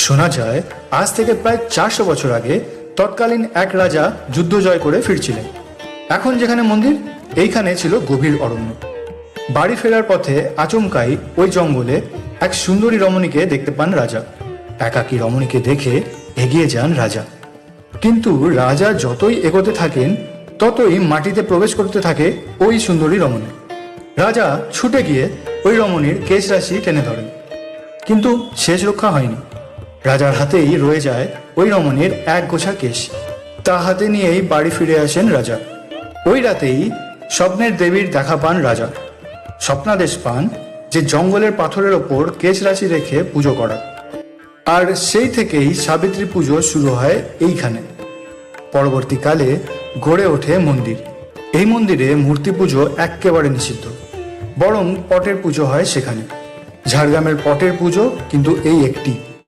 শোনা যায়, আজ থেকে প্রায় চারশো বছর আগে তৎকালীন এক রাজা যুদ্ধ জয় করে ফিরছিলেন। এখন যেখানে মন্দির, এইখানে ছিল গভীর অরণ্য। বাড়ি ফেরার পথে আচমকাই ওই জঙ্গলে এক সুন্দরী রমণীকে দেখতে পান রাজা। একাকী রমণীকে দেখে এগিয়ে যান রাজা। কিন্তু রাজা যতই এগোতে থাকেন, ততই মাটিতে প্রবেশ করতে থাকে ওই সুন্দরী রমণী। রাজা ছুটে গিয়ে ওই রমণীর কেশ রাশি টেনে ধরেন। কিন্তু শেষ রক্ষা হয়নি। রাজার হাতেই রয়ে যায় ওই রমণীর এক গোছা কেশ। তা হাতে নিয়েই বাড়ি ফিরে আসেন রাজা। ওই রাতেই স্বপ্নের দেবীর দেখা পান রাজা। স্বপ্নাদেশ পান যে জঙ্গলের পাথরের ওপর কেশ রাশি রেখে পুজো করা। আর সেই থেকেই সাবিত্রী পুজো শুরু হয় এইখানে। পরবর্তীকালে গড়ে ওঠে মন্দির। এই মন্দিরে মূর্তি পুজো একেবারে নিষিদ্ধ। বরং পটের পুজো হয় সেখানে। ঝাড়গ্রামের পটের পুজো কিন্তু এই একটি।